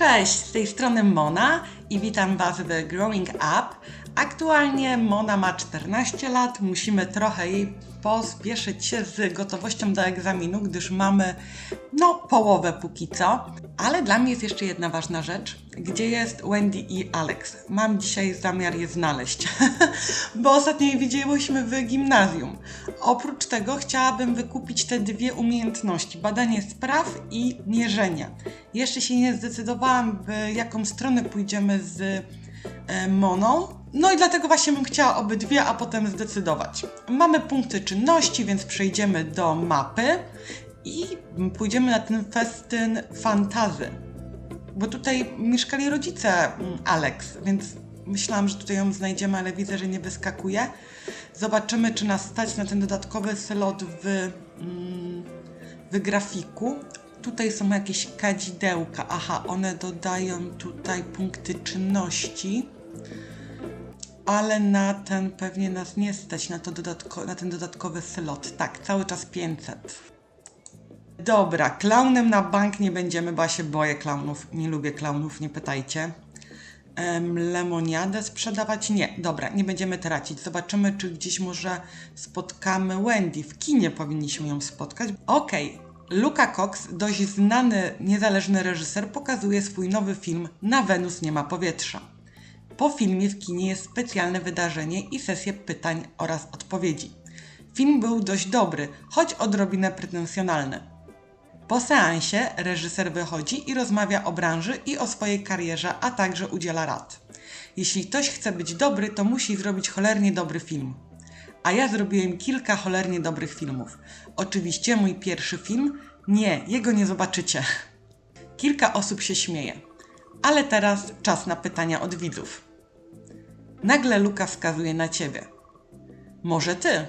Cześć, z tej strony Mona i witam Was w Growing Up. Aktualnie Mona ma 14 lat, musimy trochę jej pospieszyć się z gotowością do egzaminu, gdyż mamy no połowę póki co. Ale dla mnie jest jeszcze jedna ważna rzecz. Gdzie jest Wendy i Alex? Mam dzisiaj zamiar je znaleźć, bo ostatnio je widziałyśmy w gimnazjum. Oprócz tego chciałabym wykupić te dwie umiejętności: badanie spraw i mierzenie. Jeszcze się nie zdecydowałam, w jaką stronę pójdziemy z e, Moną. No i dlatego właśnie bym chciała obydwie, a potem zdecydować. Mamy punkty czynności, więc przejdziemy do mapy i pójdziemy na ten festyn fantazy. Bo tutaj mieszkali rodzice mm, Alex, więc myślałam, że tutaj ją znajdziemy, ale widzę, że nie wyskakuje. Zobaczymy, czy nas stać na ten dodatkowy slot w, mm, w grafiku. Tutaj są jakieś kadzidełka. Aha, one dodają tutaj punkty czynności. Ale na ten pewnie nas nie stać, na, to dodatko, na ten dodatkowy slot. Tak, cały czas 500. Dobra, klaunem na bank nie będziemy, bo ja się boję klaunów. Nie lubię klaunów, nie pytajcie. Em, lemoniadę sprzedawać? Nie, dobra, nie będziemy tracić. Zobaczymy, czy gdzieś może spotkamy Wendy. W kinie powinniśmy ją spotkać. Okej, Luca Cox, dość znany niezależny reżyser, pokazuje swój nowy film Na Wenus nie ma powietrza. Po filmie w kinie jest specjalne wydarzenie i sesje pytań oraz odpowiedzi. Film był dość dobry, choć odrobinę pretensjonalny. Po seansie reżyser wychodzi i rozmawia o branży i o swojej karierze, a także udziela rad. Jeśli ktoś chce być dobry, to musi zrobić cholernie dobry film. A ja zrobiłem kilka cholernie dobrych filmów. Oczywiście mój pierwszy film? Nie, jego nie zobaczycie. Kilka osób się śmieje. Ale teraz czas na pytania od widzów. Nagle Luka wskazuje na ciebie. Może ty?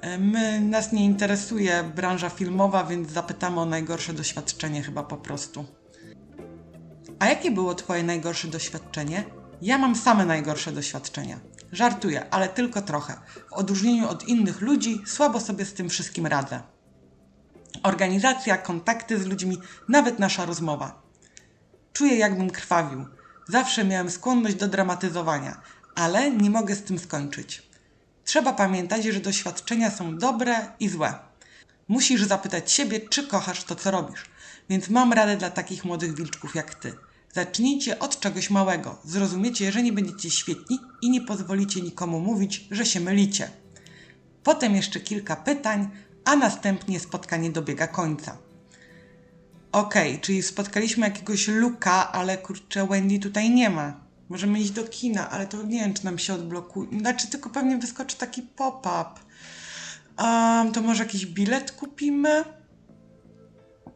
E, My, nas nie interesuje branża filmowa, więc zapytamy o najgorsze doświadczenie chyba po prostu. A jakie było twoje najgorsze doświadczenie? Ja mam same najgorsze doświadczenia. Żartuję, ale tylko trochę. W odróżnieniu od innych ludzi słabo sobie z tym wszystkim radzę. Organizacja, kontakty z ludźmi, nawet nasza rozmowa. Czuję, jakbym krwawił. Zawsze miałem skłonność do dramatyzowania, ale nie mogę z tym skończyć. Trzeba pamiętać, że doświadczenia są dobre i złe. Musisz zapytać siebie, czy kochasz to, co robisz. Więc mam radę dla takich młodych wilczków jak ty. Zacznijcie od czegoś małego. Zrozumiecie, że nie będziecie świetni i nie pozwolicie nikomu mówić, że się mylicie. Potem jeszcze kilka pytań, a następnie spotkanie dobiega końca. Okej, czyli spotkaliśmy jakiegoś Luka, ale kurczę, Wendy tutaj nie ma. Możemy iść do kina, ale to nie wiem, czy nam się odblokuje. Znaczy, tylko pewnie wyskoczy taki pop-up. Um, to może jakiś bilet kupimy?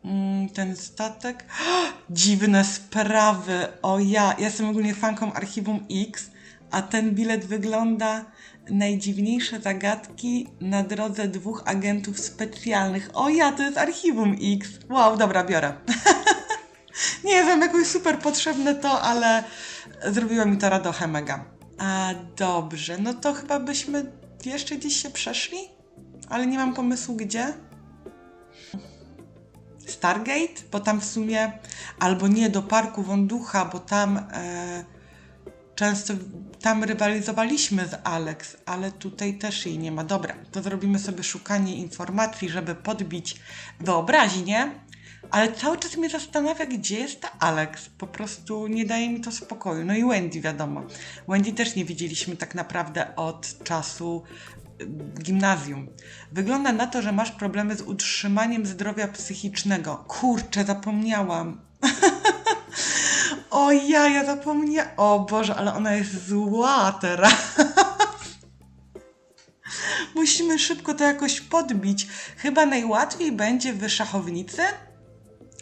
Mm, ten statek. Dziwne sprawy. O ja, ja jestem ogólnie fanką Archiwum X, a ten bilet wygląda najdziwniejsze zagadki na drodze dwóch agentów specjalnych. O ja, to jest Archiwum X. Wow, dobra, biorę. Nie wiem, jakoś super potrzebne to, ale zrobiło mi to radochę mega. A dobrze, no to chyba byśmy jeszcze gdzieś się przeszli, ale nie mam pomysłu gdzie. Stargate, bo tam w sumie, albo nie, do parku Wąducha, bo tam e, często tam rywalizowaliśmy z Alex, ale tutaj też jej nie ma. Dobra, to zrobimy sobie szukanie informacji, żeby podbić wyobraźnię, ale cały czas mnie zastanawia, gdzie jest ta Alex. Po prostu nie daje mi to spokoju. No i Wendy, wiadomo. Wendy też nie widzieliśmy tak naprawdę od czasu y, gimnazjum. Wygląda na to, że masz problemy z utrzymaniem zdrowia psychicznego. Kurczę, zapomniałam. o ja, ja zapomniałam. O Boże, ale ona jest zła teraz. Musimy szybko to jakoś podbić. Chyba najłatwiej będzie w szachownicy?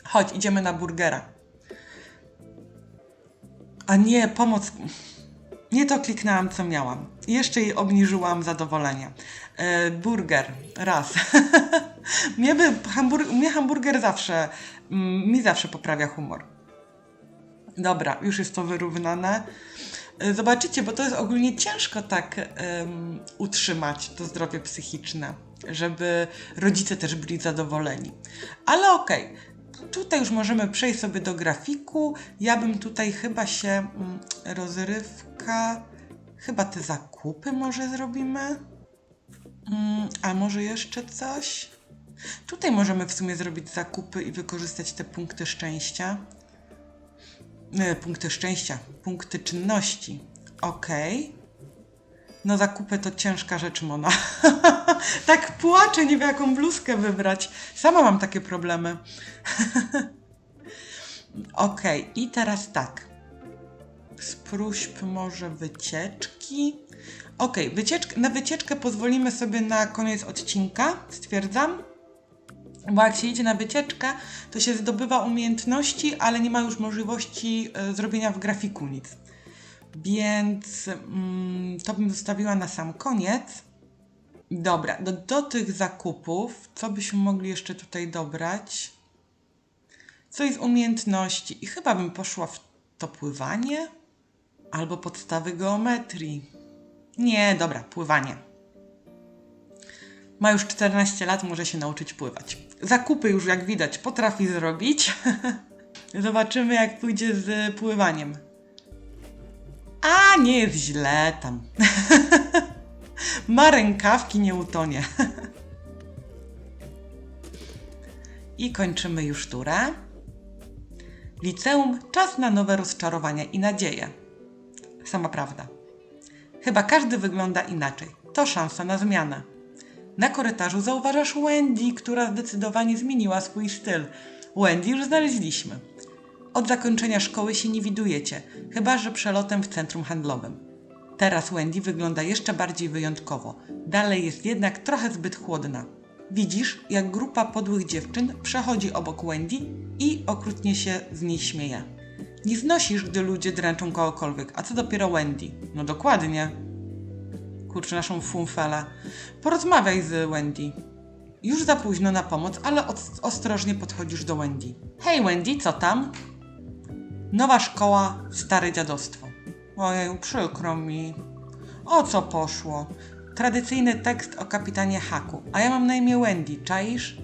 Chodź, idziemy na burgera. A nie, pomoc. Nie to kliknęłam, co miałam. Jeszcze jej obniżyłam zadowolenie. E, burger, raz. mnie, by, hambur- mnie hamburger zawsze, mi zawsze poprawia humor. Dobra, już jest to wyrównane. E, Zobaczycie, bo to jest ogólnie ciężko tak em, utrzymać to zdrowie psychiczne, żeby rodzice też byli zadowoleni. Ale okej, Tutaj już możemy przejść sobie do grafiku. Ja bym tutaj chyba się mm, rozrywka, chyba te zakupy może zrobimy. Mm, a może jeszcze coś? Tutaj możemy w sumie zrobić zakupy i wykorzystać te punkty szczęścia. E, punkty szczęścia, punkty czynności. Ok. No zakupy to ciężka rzecz, Mona. tak płaczę, nie wiem jaką bluzkę wybrać. Sama mam takie problemy. ok, i teraz tak. Z próśb może wycieczki. Ok, wycieczk na wycieczkę pozwolimy sobie na koniec odcinka, stwierdzam. Bo jak się idzie na wycieczkę, to się zdobywa umiejętności, ale nie ma już możliwości e, zrobienia w grafiku nic. Więc mm, to bym zostawiła na sam koniec. Dobra, do, do tych zakupów, co byśmy mogli jeszcze tutaj dobrać? Coś z umiejętności. I chyba bym poszła w to pływanie albo podstawy geometrii. Nie, dobra, pływanie. Ma już 14 lat, może się nauczyć pływać. Zakupy już, jak widać, potrafi zrobić. Zobaczymy, jak pójdzie z pływaniem. A, nie jest źle tam. Ma rękawki, nie utonie. I kończymy już turę. Liceum czas na nowe rozczarowania i nadzieje. Sama prawda. Chyba każdy wygląda inaczej. To szansa na zmianę. Na korytarzu zauważasz Wendy, która zdecydowanie zmieniła swój styl. Wendy już znaleźliśmy. Od zakończenia szkoły się nie widujecie, chyba że przelotem w centrum handlowym. Teraz Wendy wygląda jeszcze bardziej wyjątkowo. Dalej jest jednak trochę zbyt chłodna. Widzisz, jak grupa podłych dziewczyn przechodzi obok Wendy i okrutnie się z niej śmieje. Nie znosisz, gdy ludzie dręczą kogokolwiek, a co dopiero Wendy. No dokładnie. Kurczę, naszą funfelę. Porozmawiaj z Wendy. Już za późno na pomoc, ale ostrożnie podchodzisz do Wendy. Hej Wendy, co tam? Nowa szkoła, stare dziadostwo. Ojej, przykro mi. O co poszło? Tradycyjny tekst o kapitanie Haku, a ja mam na imię Wendy, czaisz?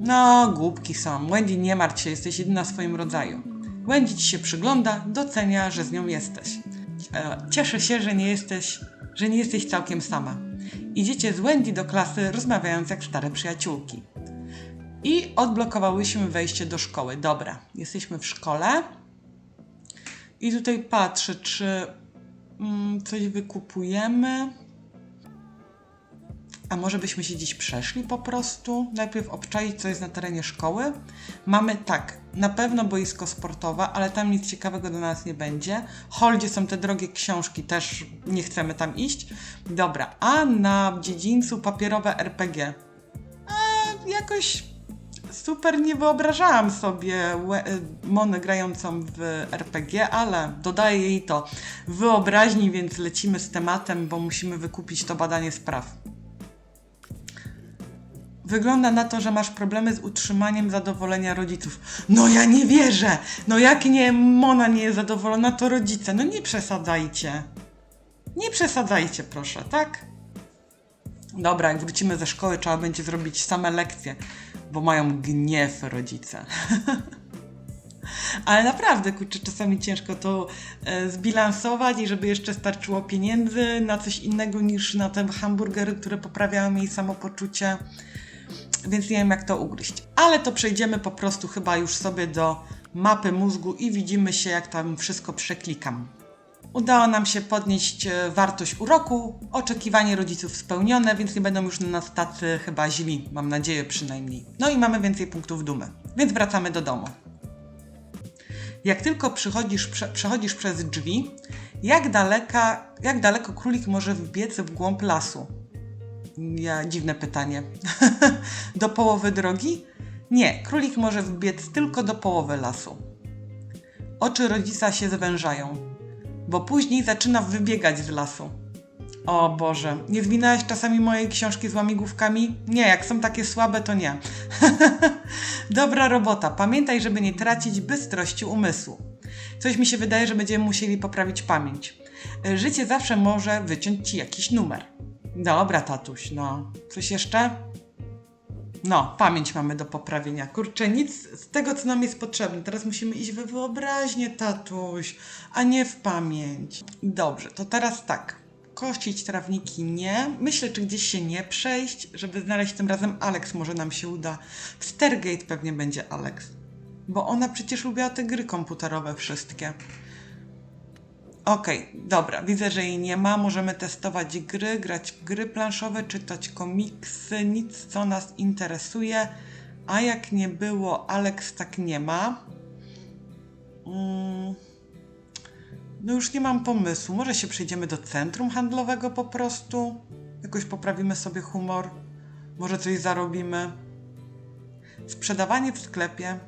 No, głupki są. Wendy, nie martw się, jesteś jedyna w swoim rodzaju. Wendy ci się przygląda, docenia, że z nią jesteś. E, cieszę się, że nie jesteś, że nie jesteś całkiem sama. Idziecie z Wendy do klasy, rozmawiając jak stare przyjaciółki. I odblokowałyśmy wejście do szkoły. Dobra, jesteśmy w szkole. I tutaj patrzę, czy mm, coś wykupujemy. A może byśmy się dziś przeszli po prostu? Najpierw obczaić, co jest na terenie szkoły. Mamy tak, na pewno boisko sportowe, ale tam nic ciekawego do nas nie będzie. Hol, gdzie są te drogie książki, też nie chcemy tam iść. Dobra, a na dziedzińcu papierowe RPG. A jakoś super nie wyobrażałam sobie y, Monę grającą w RPG, ale dodaję jej to wyobraźni, więc lecimy z tematem, bo musimy wykupić to badanie spraw. Wygląda na to, że masz problemy z utrzymaniem zadowolenia rodziców. No ja nie wierzę! No jak nie Mona nie jest zadowolona, to rodzice. No nie przesadzajcie. Nie przesadzajcie, proszę, tak? Dobra, jak wrócimy ze szkoły, trzeba będzie zrobić same lekcje, bo mają gniew rodzice. Ale naprawdę, kurczę, czasami ciężko to e, zbilansować i żeby jeszcze starczyło pieniędzy na coś innego niż na te hamburgery, które poprawiają jej samopoczucie. Więc nie wiem, jak to ugryźć. Ale to przejdziemy po prostu chyba już sobie do mapy mózgu i widzimy się, jak tam wszystko przeklikam. Udało nam się podnieść e, wartość uroku, oczekiwanie rodziców spełnione, więc nie będą już na nas tacy chyba źli, mam nadzieję przynajmniej. No i mamy więcej punktów dumy, więc wracamy do domu. Jak tylko przychodzisz, prze, przechodzisz przez drzwi, jak, daleka, jak daleko królik może wbiec w głąb lasu? Ja, dziwne pytanie. do połowy drogi? Nie, królik może wbiec tylko do połowy lasu. Oczy rodzica się zwężają, bo później zaczyna wybiegać z lasu. O Boże, nie zwinęłaś czasami mojej książki z łamigłówkami? Nie, jak są takie słabe, to nie. Dobra robota. Pamiętaj, żeby nie tracić bystrości umysłu. Coś mi się wydaje, że będziemy musieli poprawić pamięć. Y, Życie zawsze może wyciąć ci jakiś numer. Dobra, tatuś, no. Coś jeszcze? No, pamięć mamy do poprawienia. Kurczę, nic z tego, co nam jest potrzebne. Teraz musimy iść we wyobraźnię, tatuś, a nie w pamięć. Dobrze, to teraz tak. Kościć trawniki nie. Myślę, czy gdzieś się nie przejść, żeby znaleźć tym razem Alex. Może nam się uda. W Stargate pewnie będzie Alex. Bo ona przecież lubiła te gry komputerowe wszystkie. Okej, dobra, widzę, że jej nie ma. Możemy testować gry, grać w gry planszowe, czytać komiksy, nic co nas interesuje. A jak nie było, Alex tak nie ma. Mm. No już nie mam pomysłu. Może się przejdziemy do centrum handlowego po prostu. Jakoś poprawimy sobie humor. Może coś zarobimy. Sprzedawanie w sklepie.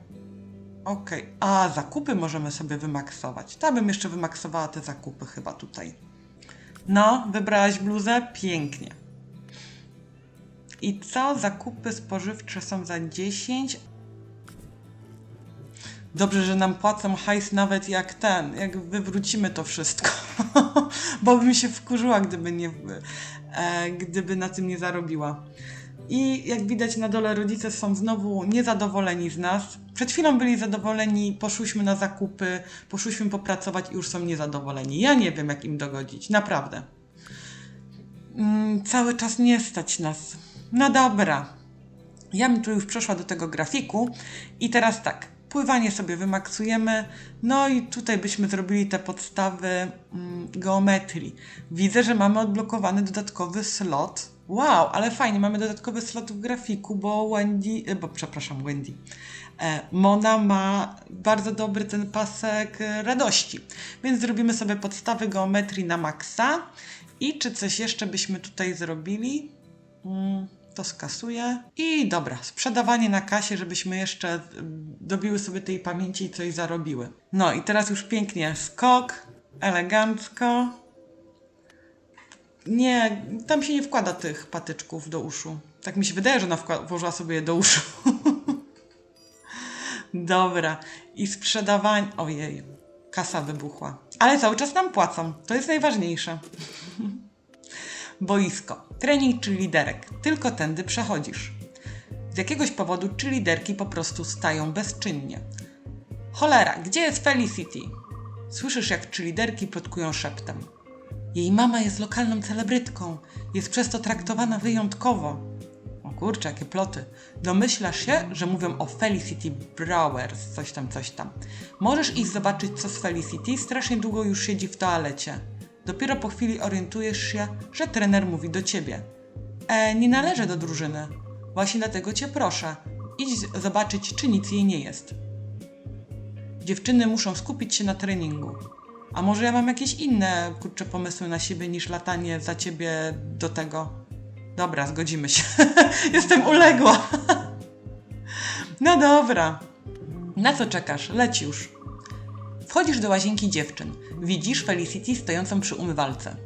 Okej. A, zakupy możemy sobie wymaksować. To bym jeszcze wymaksowała te zakupy chyba tutaj. No, wybrałaś bluzę? Pięknie. I co? Zakupy spożywcze są za 10. Dobrze, że nam płacą hajs nawet jak ten, jak wywrócimy to wszystko. Bo bym się wkurzyła, gdyby, nie, e, gdyby na tym nie zarobiła. I jak widać na dole rodzice są znowu niezadowoleni z nas. Przed chwilą byli zadowoleni, poszłyśmy na zakupy, poszłyśmy popracować i już są niezadowoleni. Ja nie wiem, jak im dogodzić, naprawdę. Mm, cały czas nie stać nas. No dobra. Ja bym tu już przeszła do tego grafiku i teraz tak, pływanie sobie wymaksujemy, no i tutaj byśmy zrobili te podstawy mm, geometrii. Widzę, że mamy odblokowany dodatkowy slot. Wow, ale fajnie, mamy dodatkowy slot w grafiku, bo Wendy, e, bo przepraszam, Wendy. E, Mona ma bardzo dobry ten pasek e, radości, więc zrobimy sobie podstawy geometrii na maksa. I czy coś jeszcze byśmy tutaj zrobili? Mm, to skasuję. I dobra, sprzedawanie na kasie, żebyśmy jeszcze dobiły sobie tej pamięci i coś zarobiły. No i teraz już pięknie skok, elegancko. Nie, tam się nie wkłada tych patyczków do uszu. Tak mi się wydaje, że ona włożyła sobie je do uszu. Dobra. I sprzedawanie. Ojej, kasa wybuchła. Ale cały czas nam płacą. To jest najważniejsze. Boisko. Trening czy liderek. Tylko tędy przechodzisz. Z jakiegoś powodu czy liderki po prostu stają bezczynnie. Cholera, gdzie jest Felicity? Słyszysz, jak czy liderki plotkują szeptem. Jej mama jest lokalną celebrytką. Jest przez to traktowana wyjątkowo. O kurczę, jakie ploty. Domyślasz się, że mówią o Felicity Browers, coś tam, coś tam. Możesz iść zobaczyć, co z Felicity. Strasznie długo już siedzi w toalecie. Dopiero po chwili orientujesz się, że trener mówi do ciebie. E, nie należę do drużyny. Właśnie dlatego cię proszę. Idź zobaczyć, czy nic jej nie jest. Dziewczyny muszą skupić się na treningu. A może ja mam jakieś inne, kurcze, pomysły na siebie niż latanie za ciebie do tego? Dobra, zgodzimy się. Jestem uległa. no dobra. Na co czekasz? Leć już. Wchodzisz do łazienki dziewczyn. Widzisz Felicity stojącą przy umywalce.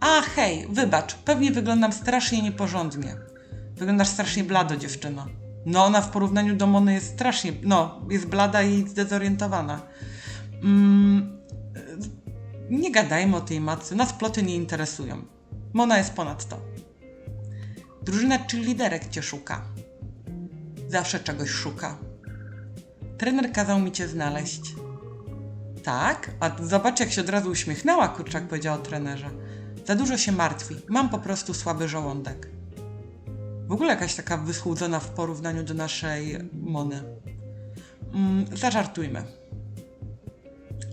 A, hej, wybacz, pewnie wyglądam strasznie nieporządnie. Wyglądasz strasznie blado, dziewczyno. No, ona w porównaniu do Mony jest strasznie, no, jest blada i zdezorientowana. Mm, nie gadajmy o tej matce, nas ploty nie interesują. Mona jest ponad to. Drużyna czy liderek cię szuka. Zawsze czegoś szuka. Trener kazał mi cię znaleźć. Tak? A zobacz, jak się od razu uśmiechnęła, kurczak powiedziała o trenerze. Za dużo się martwi. Mam po prostu słaby żołądek. W ogóle jakaś taka wyschłudzona w porównaniu do naszej Mony. Mm, zażartujmy.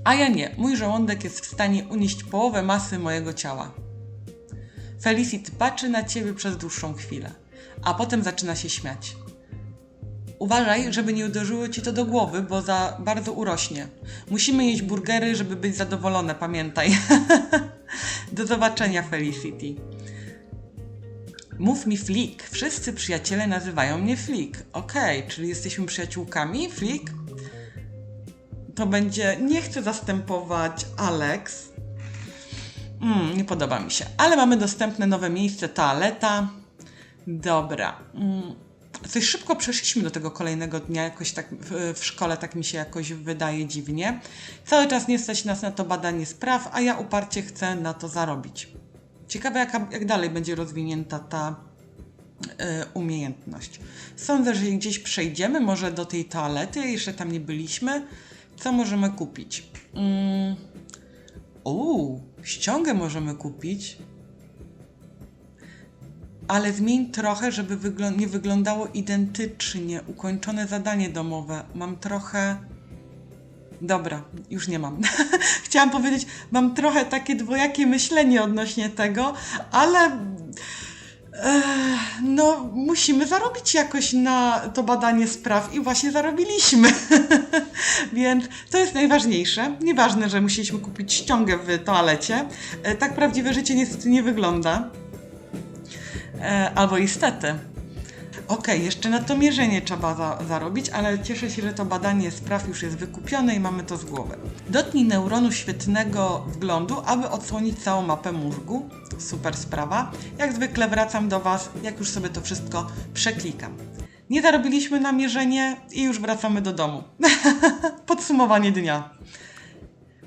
A ja nie. Mój żołądek jest w stanie unieść połowę masy mojego ciała. Felicity patrzy na ciebie przez dłuższą chwilę, a potem zaczyna się śmiać. Uważaj, żeby nie uderzyło ci to do głowy, bo za bardzo urośnie. Musimy jeść burgery, żeby być zadowolone, pamiętaj. do zobaczenia, Felicity. Mów mi Flick. Wszyscy przyjaciele nazywają mnie Flick. Okej, czyli jesteśmy przyjaciółkami, Flick? To będzie. Nie chcę zastępować Alex. Mm, nie podoba mi się. Ale mamy dostępne nowe miejsce, toaleta. Dobra. Mm. Coś szybko przeszliśmy do tego kolejnego dnia, jakoś tak w, w szkole tak mi się jakoś wydaje dziwnie. Cały czas nie stać nas na to badanie spraw, a ja uparcie chcę na to zarobić. Ciekawe, jaka, jak dalej będzie rozwinięta ta umiejętność. Sądzę, że gdzieś przejdziemy, może do tej toalety, jeszcze tam nie byliśmy. Co możemy kupić? Mm. Ściągę możemy kupić. Ale zmień trochę, żeby nie wyglądało identycznie. Ukończone zadanie domowe. Mam trochę. Dobra, już nie mam. Chciałam powiedzieć, mam trochę takie dwojakie myślenie odnośnie tego, ale. e, No, musimy zarobić jakoś na to badanie spraw i właśnie zarobiliśmy. Więc to jest najważniejsze. Nieważne, że musieliśmy kupić ściągę w toalecie. E, Tak prawdziwe życie niestety nie wygląda. E, albo istety. Okej, jeszcze na to mierzenie trzeba za, zarobić, ale cieszę się, że to badanie spraw już jest wykupione i mamy to z głowy. Dotknij neuronu świetnego wglądu, aby odsłonić całą mapę mózgu. Super sprawa. Jak zwykle wracam do Was, jak już sobie to wszystko przeklikam. Nie zarobiliśmy na mierzenie i już wracamy do domu. Podsumowanie dnia.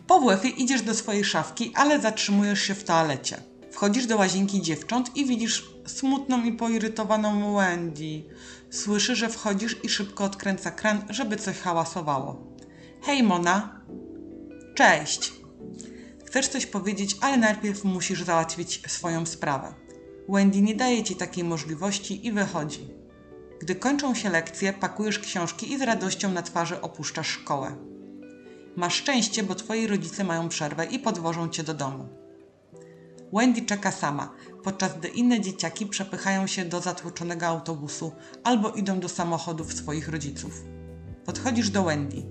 Po WF idziesz do swojej szafki, ale zatrzymujesz się w toalecie. Wchodzisz do łazienki dziewcząt i widzisz smutną i poirytowaną Wendy. Słyszy, że wchodzisz i szybko odkręca kran, żeby coś hałasowało. Hej Mona. Cześć. Chcesz coś powiedzieć, ale najpierw musisz załatwić swoją sprawę. Wendy nie daje ci takiej możliwości i wychodzi. Gdy kończą się lekcje, pakujesz książki i z radością na twarzy opuszczasz szkołę. Masz szczęście, bo twoi rodzice mają przerwę i podwożą cię do domu. Wendy czeka sama, podczas gdy inne dzieciaki przepychają się do zatłoczonego autobusu albo idą do samochodów swoich rodziców. Podchodzisz do Wendy.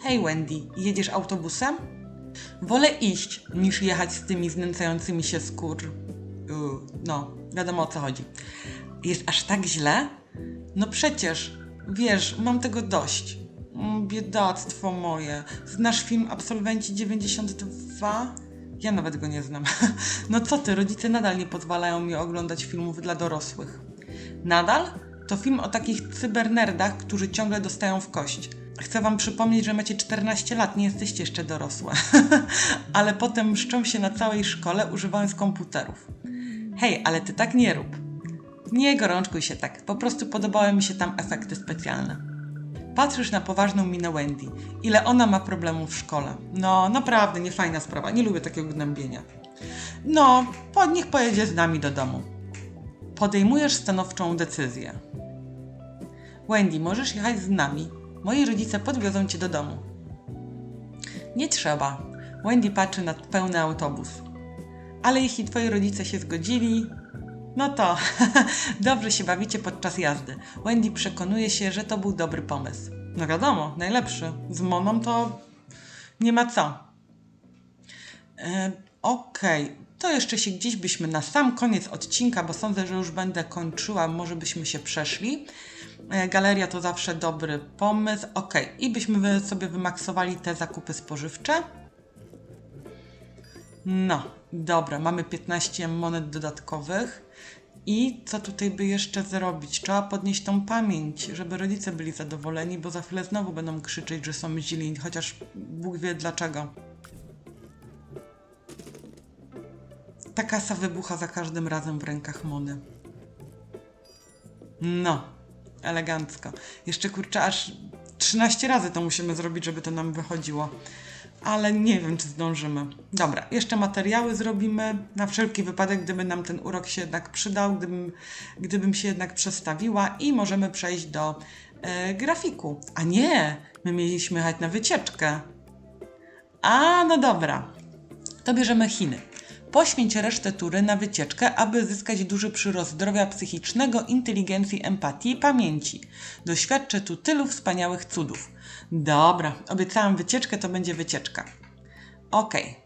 Hej Wendy, jedziesz autobusem? Wolę iść, niż jechać z tymi znęcającymi się skór. Yy, no, wiadomo o co chodzi. Jest aż tak źle? No przecież, wiesz, mam tego dość. Mm, Biedactwo moje. Znasz film Absolwenci 92? Ja nawet go nie znam. No co ty, rodzice nadal nie pozwalają mi oglądać filmów dla dorosłych. Nadal? To film o takich cybernerdach, którzy ciągle dostają w kość. Chcę wam przypomnieć, że macie 14 lat, nie jesteście jeszcze dorosłe. ale potem mszczą się na całej szkole używając komputerów. Hej, ale ty tak nie rób. Nie gorączkuj się tak, po prostu podobały mi się tam efekty specjalne. Patrzysz na poważną minę Wendy. Ile ona ma problemów w szkole. No, naprawdę, niefajna sprawa. Nie lubię takiego gnębienia. No, po, niech pojedzie z nami do domu. Podejmujesz stanowczą decyzję. Wendy, możesz jechać z nami. Moi rodzice podwiozą cię do domu. Nie trzeba. Wendy patrzy na pełny autobus. Ale jeśli twoi rodzice się zgodzili, no to dobrze się bawicie podczas jazdy. Wendy przekonuje się, że to był dobry pomysł. No wiadomo, najlepszy. Z Moną to nie ma co. E, Okej, to jeszcze się gdzieś byśmy na sam koniec odcinka, bo sądzę, że już będę kończyła, może byśmy się przeszli. E, Galeria to zawsze dobry pomysł. Okej, i byśmy sobie wymaksowali te zakupy spożywcze. No, dobra, mamy 15 monet dodatkowych. I co tutaj by jeszcze zrobić? Trzeba podnieść tą pamięć, żeby rodzice byli zadowoleni, bo za chwilę znowu będą krzyczeć, że są źli, chociaż Bóg wie dlaczego. Ta kasa wybucha za każdym razem w rękach Mony. No, elegancko. Jeszcze kurczę, aż 13 razy to musimy zrobić, żeby to nam wychodziło. Ale nie wiem, czy zdążymy. Dobra, jeszcze materiały zrobimy. Na wszelki wypadek, gdyby nam ten urok się jednak przydał, gdybym, gdybym się jednak przestawiła i możemy przejść do e, grafiku. A nie, my mieliśmy jechać na wycieczkę. A, no dobra. To bierzemy Chiny. Poświęć resztę tury na wycieczkę, aby zyskać duży przyrost zdrowia psychicznego, inteligencji, empatii i pamięci. Doświadczę tu tylu wspaniałych cudów. Dobra, obiecałam wycieczkę, to będzie wycieczka. Okej.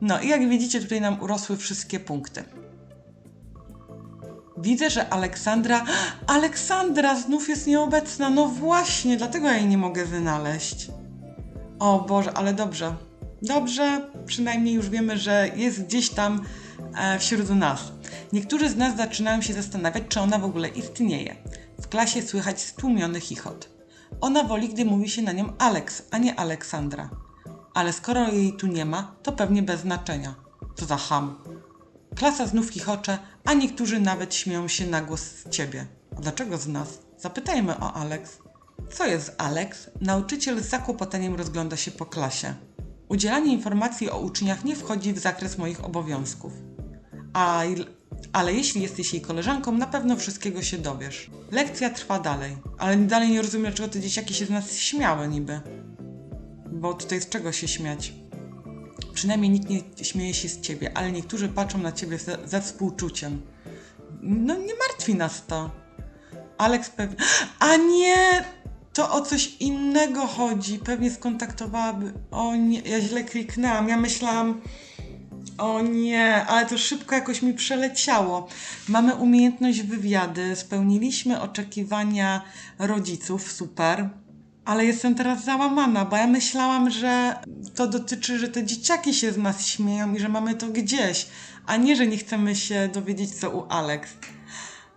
No i jak widzicie, tutaj nam urosły wszystkie punkty. Widzę, że Aleksandra. Aleksandra znów jest nieobecna. No właśnie, dlatego ja jej nie mogę wynaleźć. O Boże, ale dobrze. Dobrze, przynajmniej już wiemy, że jest gdzieś tam e, wśród nas. Niektórzy z nas zaczynają się zastanawiać, czy ona w ogóle istnieje. W klasie słychać stłumiony chichot. Ona woli, gdy mówi się na nią Alex, a nie Aleksandra. Ale skoro jej tu nie ma, to pewnie bez znaczenia. Co za ham. Klasa znów chichocze, a niektórzy nawet śmieją się na głos z ciebie. A dlaczego z nas? Zapytajmy o Alex. Co jest Alex? Nauczyciel z zakłopotaniem rozgląda się po klasie. Udzielanie informacji o uczniach nie wchodzi w zakres moich obowiązków. A, ale jeśli jesteś jej koleżanką, na pewno wszystkiego się dowiesz. Lekcja trwa dalej, ale dalej nie rozumiem, dlaczego te dzieciaki się z nas śmiały niby. Bo tutaj z czego się śmiać? Przynajmniej nikt nie śmieje się z ciebie, ale niektórzy patrzą na ciebie ze, ze współczuciem. No nie martwi nas to. Alex pewnie. A nie! To o coś innego chodzi. Pewnie skontaktowałaby. O nie, ja źle kliknęłam. Ja myślałam. O nie, ale to szybko jakoś mi przeleciało. Mamy umiejętność wywiady, spełniliśmy oczekiwania rodziców, super. Ale jestem teraz załamana, bo ja myślałam, że to dotyczy, że te dzieciaki się z nas śmieją i że mamy to gdzieś, a nie, że nie chcemy się dowiedzieć, co u Alex.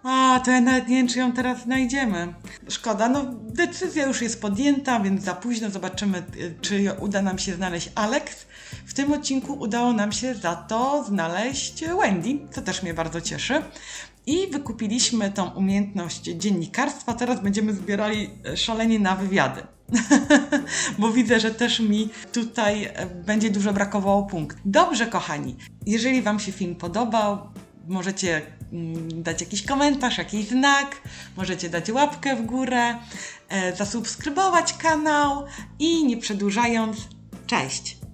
A, to ja nawet nie wiem, czy ją teraz znajdziemy. Szkoda, no decyzja już jest podjęta, więc za późno zobaczymy, y, czy uda nam się znaleźć Alex. W tym odcinku udało nam się za to znaleźć Wendy, co też mnie bardzo cieszy. I wykupiliśmy tą umiejętność dziennikarstwa. Teraz będziemy zbierali e, szalenie na wywiady. Bo widzę, że też mi tutaj e, będzie dużo brakowało punktów. Dobrze, kochani. Jeżeli Wam się film podobał, możecie dać jakiś komentarz, jakiś znak, możecie dać łapkę w górę, e, zasubskrybować kanał i nie przedłużając, cześć!